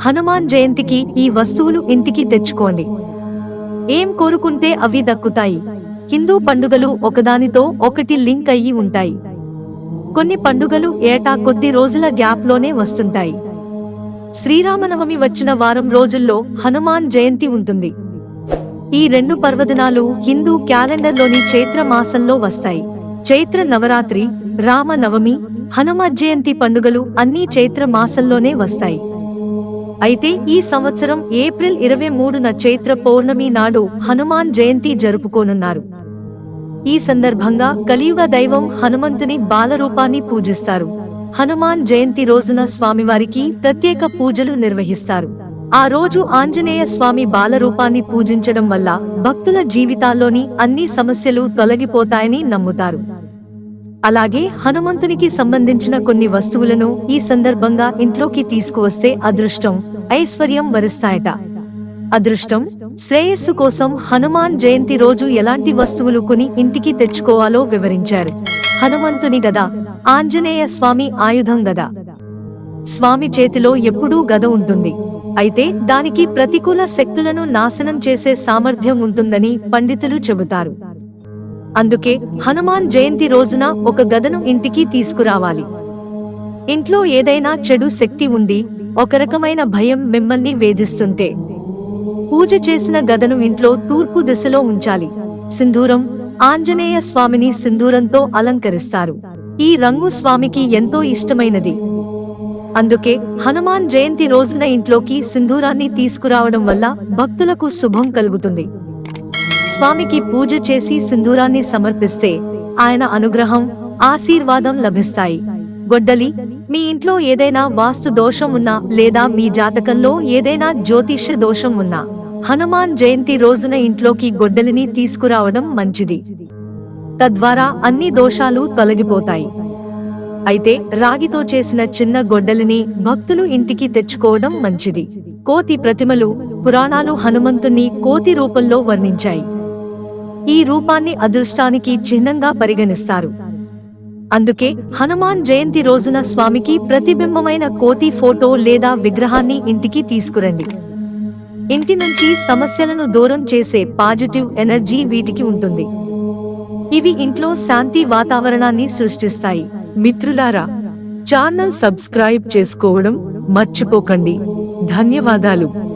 హనుమాన్ జయంతికి ఈ వస్తువులు ఇంటికి తెచ్చుకోండి. ఏం కోరుకుంటే అవి దక్కుతాయి. హిందూ పండుగలు ఒకదానితో ఒకటి లింక్ అయ్యి ఉంటాయి. కొన్ని పండుగలు ఏటా కొద్ది రోజుల గ్యాప్లోనే వస్తుంటాయి. శ్రీరామనవమి వచ్చిన వారం రోజుల్లో హనుమాన్ జయంతి ఉంటుంది. ఈ రెండు పర్వదినాలు హిందూ క్యాలెండర్లోని చైత్ర మాసంలో వస్తాయి. చైత్ర నవరాత్రి రామ నవమి హనుమ జయంతి పండుగలు అన్నీ చైత్ర మాసంలోనే వస్తాయి. అయితే ఈ సంవత్సరం ఏప్రిల్ ఇరవై మూడున చైత్ర పౌర్ణమి నాడు హనుమాన్ జయంతి జరుపుకోనున్నారు. ఈ సందర్భంగా కలియుగ దైవం హనుమంతుని బాలరూపాన్ని పూజిస్తారు. హనుమాన్ జయంతి రోజున స్వామివారికి ప్రత్యేక పూజలు నిర్వహిస్తారు. ఆ రోజు ఆంజనేయ స్వామి బాలరూపాన్ని పూజించడం వల్ల భక్తుల జీవితాల్లోని అన్ని సమస్యలు తొలగిపోతాయని నమ్ముతారు. అలాగే హనుమంతునికి సంబంధించిన కొన్ని వస్తువులను ఈ సందర్భంగా ఇంట్లోకి తీసుకువస్తే అదృష్టం ఐశ్వర్యం వరిస్తాయట. అదృష్టం శ్రేయస్సు కోసం హనుమాన్ జయంతి రోజు ఎలాంటి వస్తువులు కొని ఇంటికి తెచ్చుకోవాలో వివరించారు. హనుమంతుని గద ఆంజనేయ స్వామి ఆయుధం గద. స్వామి చేతిలో ఎప్పుడూ గద ఉంటుంది. అయితే దానికి ప్రతికూల శక్తులను నాశనం చేసే సామర్థ్యం ఉంటుందని పండితులు చెబుతారు. అందుకే హనుమాన్ జయంతి రోజున ఒక గదను ఇంటికి తీసుకురావాలి. ఇంట్లో ఏదైనా చెడు శక్తి ఉండి ఒక రకమైన భయం మిమ్మల్ని వేధిస్తుంటే. పూజ చేసిన గదను ఇంట్లో తూర్పు దిశలో ఉంచాలి. సింధూరం ఆంజనేయ స్వామిని సింధూరంతో అలంకరిస్తారు. ఈ రంగు స్వామికి ఎంతో ఇష్టమైనది. అందుకే హనుమాన్ జయంతి రోజున ఇంట్లోకి సింధూరాన్ని తీసుకురావడం వల్ల భక్తులకు శుభం కలుగుతుంది. స్వామికి పూజ చేసి సింధూరాన్ని సమర్పిస్తే ఆయన అనుగ్రహం ఆశీర్వాదం లభిస్తాయి. గొడ్డలి మీ ఇంట్లో ఏదైనా వాస్తు దోషం ఉన్నా లేదా మీ జాతకంలో ఏదైనా జ్యోతిష్య దోషం ఉన్నా హనుమాన్ జయంతి రోజున ఇంట్లోకి గొడ్డలిని తీసుకురావడం మంచిది. తద్వారా అన్ని దోషాలు తొలగిపోతాయి. అయితే రాగితో చేసిన చిన్న గొడ్డలిని భక్తులు ఇంటికి తెచ్చుకోవడం మంచిది. కోతి ప్రతిమలు పురాణాలు హనుమంతుణ్ణి కోతి రూపంలో వర్ణించాయి. ఈ రూపాన్ని అదృష్టానికి చిహ్నంగా పరిగణిస్తారు. అందుకే హనుమాన్ జయంతి రోజున స్వామికి ప్రతిబింబమైన కోతి ఫోటో లేదా విగ్రహాన్ని ఇంటికి తీసుకురండి. ఇంటి నుంచి సమస్యలను దూరం చేసే పాజిటివ్ ఎనర్జీ వీటికి ఉంటుంది. ఇవి ఇంట్లో శాంతి వాతావరణాన్ని సృష్టిస్తాయి. మిత్రులారా ఛానల్ సబ్స్క్రైబ్ చేసుకోవడం మర్చిపోకండి. ధన్యవాదాలు.